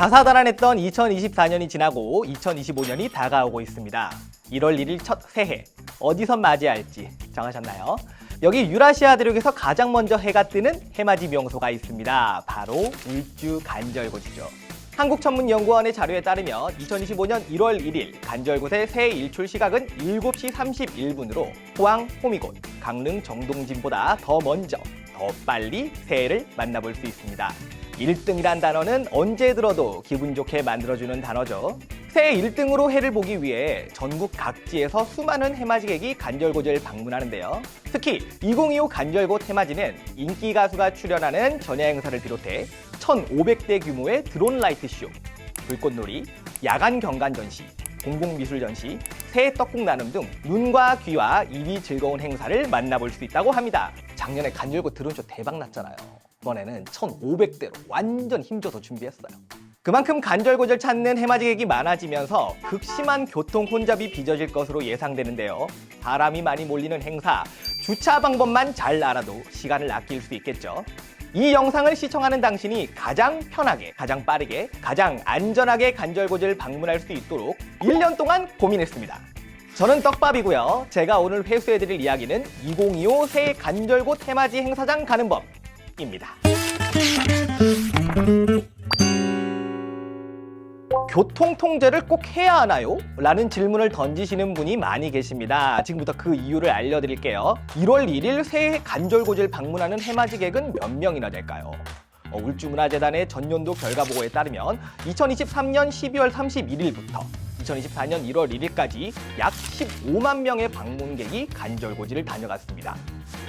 다사다난했던 2024년이 지나고 2025년이 다가오고 있습니다. 1월 1일 첫 새해 어디서 맞이할지 정하셨나요? 여기 유라시아 대륙에서 가장 먼저 해가 뜨는 해맞이 명소가 있습니다. 바로 울주 간절곶이죠. 한국천문연구원의 자료에 따르면 2025년 1월 1일 간절곶의 새해 일출 시각은 7시 31분으로 포항, 호미곶, 강릉, 정동진보다 더 먼저, 더 빨리 새해를 만나볼 수 있습니다. 1등이란 단어는 언제 들어도 기분 좋게 만들어주는 단어죠. 새해 1등으로 해를 보기 위해 전국 각지에서 수많은 해맞이객이 간절곶을 방문하는데요. 특히 2025 간절곶 해맞이는 인기 가수가 출연하는 전야 행사를 비롯해 1,500대 규모의 드론 라이트 쇼, 불꽃놀이, 야간 경관 전시, 공공미술 전시, 새 떡국 나눔 등 눈과 귀와 입이 즐거운 행사를 만나볼 수 있다고 합니다. 작년에 간절곶 드론쇼 대박 났잖아요. 이번에는 1,500대로 완전 힘줘서 준비했어요. 그만큼 간절곶을 찾는 해맞이객이 많아지면서 극심한 교통 혼잡이 빚어질 것으로 예상되는데요. 사람이 많이 몰리는 행사, 주차 방법만 잘 알아도 시간을 아낄 수 있겠죠. 이 영상을 시청하는 당신이 가장 편하게, 가장 빠르게, 가장 안전하게 간절곶을 방문할 수 있도록 1년 동안 고민했습니다. 저는 떡밥이고요. 제가 오늘 회수해드릴 이야기는 2025 새해 간절곶 해맞이 행사장 가는 법 입니다. 교통 통제를 꼭 해야 하나요? 라는 질문을 던지시는 분이 많이 계십니다. 지금부터 그 이유를 알려드릴게요. 1월 1일 새해 간절곶을 방문하는 해맞이객은 몇 명이나 될까요? 어, 울주문화재단의 전년도 결과 보고에 따르면 2023년 12월 31일부터 2024년 1월 1일까지 약 15만 명의 방문객이 간절곶을 다녀갔습니다.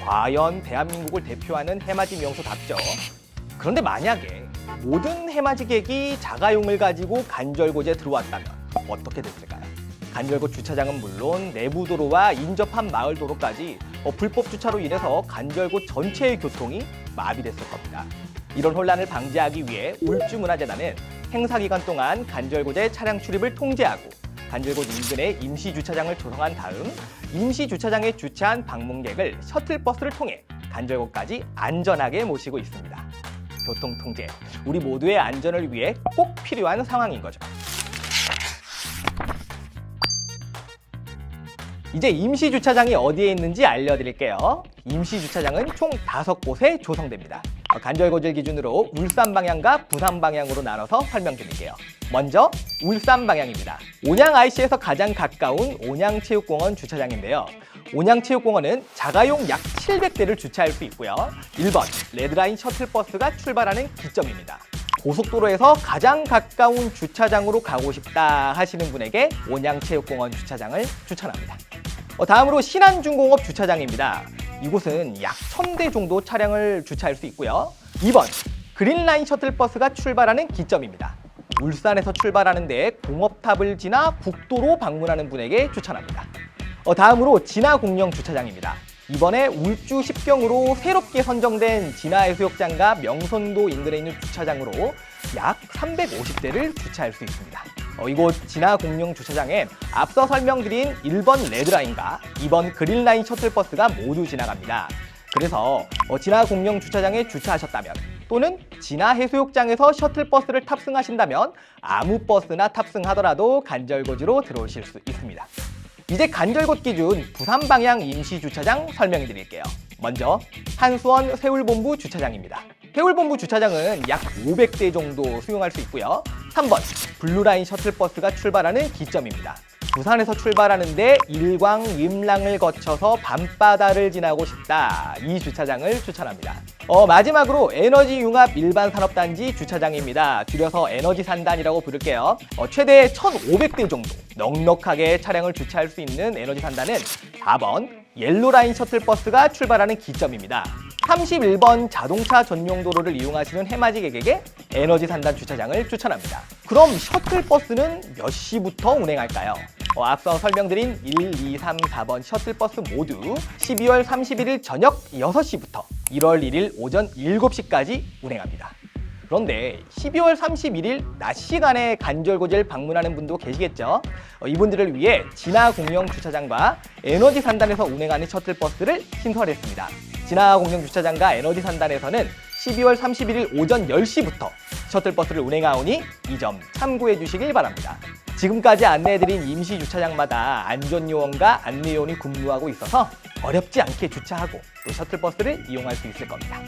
과연 대한민국을 대표하는 해맞이 명소답죠? 그런데 만약에 모든 해맞이객이 자가용을 가지고 간절곶에 들어왔다면 어떻게 됐을까요? 간절곶 주차장은 물론 내부 도로와 인접한 마을 도로까지 어, 불법 주차로 인해서 간절곶 전체의 교통이 마비됐을 겁니다. 이런 혼란을 방지하기 위해 울주문화재단은 행사 기간 동안 간절곶의 차량 출입을 통제하고 간절곶 인근에 임시 주차장을 조성한 다음 임시 주차장에 주차한 방문객을 셔틀버스를 통해 간절곶까지 안전하게 모시고 있습니다. 교통 통제, 우리 모두의 안전을 위해 꼭 필요한 상황인 거죠. 이제 임시 주차장이 어디에 있는지 알려드릴게요. 임시 주차장은 총 다섯 곳에 조성됩니다. 간절곶을 기준으로 울산 방향과 부산 방향으로 나눠서 설명드릴게요. 먼저 울산 방향입니다. 온양 IC에서 가장 가까운 온양체육공원 주차장인데요. 온양체육공원은 자가용 약 700대를 주차할 수 있고요. 1번 레드라인 셔틀버스가 출발하는 기점입니다. 고속도로에서 가장 가까운 주차장으로 가고 싶다 하시는 분에게 온양체육공원 주차장을 추천합니다. 어, 다음으로 신안중공업 주차장입니다. 이곳은 약 1000대 정도 차량을 주차할 수 있고요. 2번 그린라인 셔틀버스가 출발하는 기점입니다. 울산에서 출발하는데 공업탑을 지나 국도로 방문하는 분에게 추천합니다. 어, 다음으로 진화 공영 주차장입니다. 이번에 울주 10경으로 새롭게 선정된 진화해수욕장과 명선도 인근에 있는 주차장으로 약 350대를 주차할 수 있습니다. 어, 이곳 진화공영 주차장엔 앞서 설명드린 1번 레드라인과 2번 그린라인 셔틀버스가 모두 지나갑니다. 그래서 어, 진화공영 주차장에 주차하셨다면 또는 진화 해수욕장에서 셔틀버스를 탑승하신다면 아무 버스나 탑승하더라도 간절곶으로 들어오실 수 있습니다. 이제 간절곶 기준 부산 방향 임시 주차장 설명해 드릴게요. 먼저 한수원 세울본부 주차장입니다. 세울본부 주차장은 약 500대 정도 수용할 수 있고요. 3번 블루라인 셔틀버스가 출발하는 기점입니다. 부산에서 출발하는데 일광 임랑을 거쳐서 밤바다를 지나고 싶다. 이 주차장을 추천합니다. 어, 마지막으로 에너지 융합 일반 산업단지 주차장입니다. 줄여서 에너지 산단이라고 부를게요. 어, 최대 1,500대 정도 넉넉하게 차량을 주차할 수 있는 에너지 산단은 4번 옐로라인 셔틀버스가 출발하는 기점입니다. 31번 자동차 전용 도로를 이용하시는 해맞이객에게 에너지 산단 주차장을 추천합니다. 그럼 셔틀버스는 몇 시부터 운행할까요? 어, 앞서 설명드린 1, 2, 3, 4번 셔틀버스 모두 12월 31일 저녁 6시부터 1월 1일 오전 7시까지 운행합니다. 그런데 12월 31일 낮 시간에 간절곶을 방문하는 분도 계시겠죠? 어, 이분들을 위해 진화 공영 주차장과 에너지 산단에서 운행하는 셔틀버스를 신설했습니다. 진화 공영 주차장과 에너지 산단에서는 12월 31일 오전 10시부터 셔틀버스를 운행하오니 이 점 참고해 주시길 바랍니다. 지금까지 안내해드린 임시 주차장마다 안전요원과 안내요원이 근무하고 있어서 어렵지 않게 주차하고 또 셔틀버스를 이용할 수 있을 겁니다.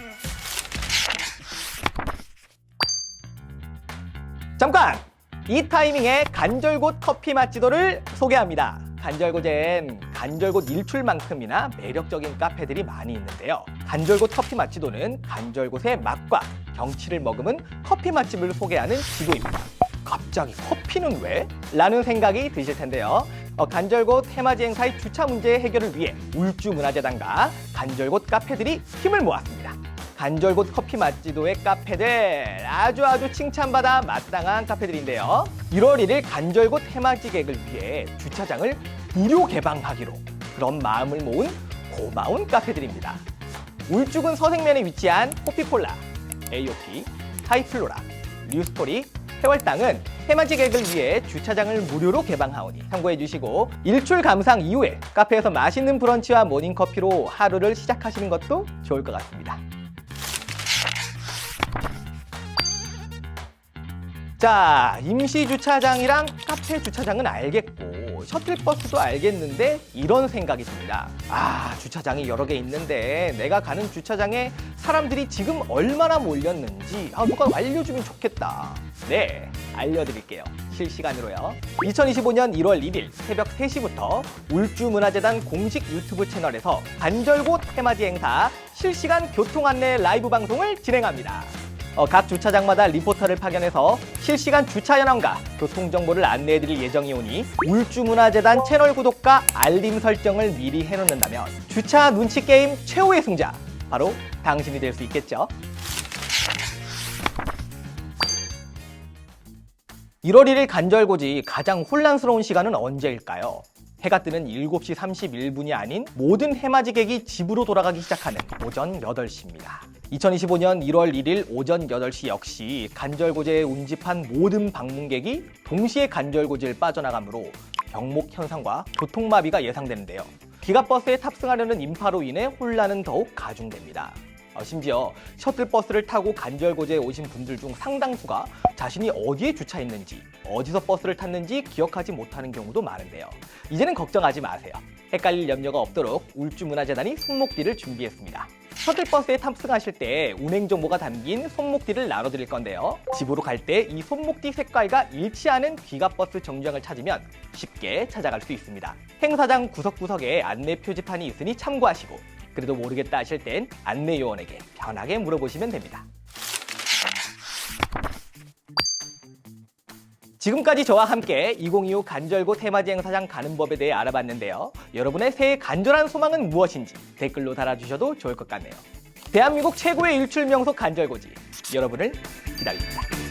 잠깐! 이 타이밍에 간절곶 커피 맛지도를 소개합니다. 간절곶엔 간절곶 일출만큼이나 매력적인 카페들이 많이 있는데요. 간절곶 커피 맛지도는 간절곶의 맛과 경치를 머금은 커피 맛집을 소개하는 지도입니다. 갑자기 커피는 왜? 라는 생각이 드실 텐데요. 어, 간절곶 해맞이 행사의 주차 문제 해결을 위해 울주문화재단과 간절곶 카페들이 힘을 모았습니다. 간절곶 커피 맛지도의 카페들 아주 아주 칭찬받아 마땅한 카페들인데요. 1월 1일 간절곶 해맞이객을 위해 주차장을 무료 개방하기로 그런 마음을 모은 고마운 카페들입니다. 울주군 서생면에 위치한 호피콜라, AOP, 하이플로라, 뉴스토리, 해월당은 해맞이객을 위해 주차장을 무료로 개방하오니 참고해 주시고 일출 감상 이후에 카페에서 맛있는 브런치와 모닝커피로 하루를 시작하시는 것도 좋을 것 같습니다. 자, 임시 주차장이랑 카페 주차장은 알겠고 셔틀버스도 알겠는데 이런 생각이 듭니다. 아, 주차장이 여러 개 있는데 내가 가는 주차장에 사람들이 지금 얼마나 몰렸는지 아, 누가 알려주면 좋겠다. 네, 알려드릴게요. 실시간으로요. 2025년 1월 1일 새벽 3시부터 울주문화재단 공식 유튜브 채널에서 간절곶 해맞이 행사 실시간 교통 안내 라이브 방송을 진행합니다. 어, 각 주차장마다 리포터를 파견해서 실시간 주차 현황과 교통 정보를 안내해드릴 예정이오니 울주문화재단 채널 구독과 알림 설정을 미리 해놓는다면 주차 눈치 게임 최후의 승자 바로 당신이 될 수 있겠죠. 1월 1일 간절고지 가장 혼란스러운 시간은 언제일까요? 해가 뜨는 7시 31분이 아닌 모든 해맞이객이 집으로 돌아가기 시작하는 오전 8시입니다. 2025년 1월 1일 오전 8시 역시 간절고지에 운집한 모든 방문객이 동시에 간절고지를 빠져나가므로 병목 현상과 교통마비가 예상되는데요. 기가버스에 탑승하려는 인파로 인해 혼란은 더욱 가중됩니다. 어, 심지어 셔틀버스를 타고 간절고지에 오신 분들 중 상당수가 자신이 어디에 주차했는지, 어디서 버스를 탔는지 기억하지 못하는 경우도 많은데요. 이제는 걱정하지 마세요. 헷갈릴 염려가 없도록 울주문화재단이 손목띠를 준비했습니다. 셔틀버스에 탑승하실 때 운행 정보가 담긴 손목띠를 나눠드릴 건데요. 집으로 갈 때 이 손목띠 색깔과 일치하는 귀가버스 정류장을 찾으면 쉽게 찾아갈 수 있습니다. 행사장 구석구석에 안내 표지판이 있으니 참고하시고 그래도 모르겠다 하실 땐 안내 요원에게 편하게 물어보시면 됩니다. 지금까지 저와 함께 2025 간절곶 테마지 행사장 가는 법에 대해 알아봤는데요. 여러분의 새해 간절한 소망은 무엇인지 댓글로 달아주셔도 좋을 것 같네요. 대한민국 최고의 일출 명소 간절곶이 여러분을 기다립니다.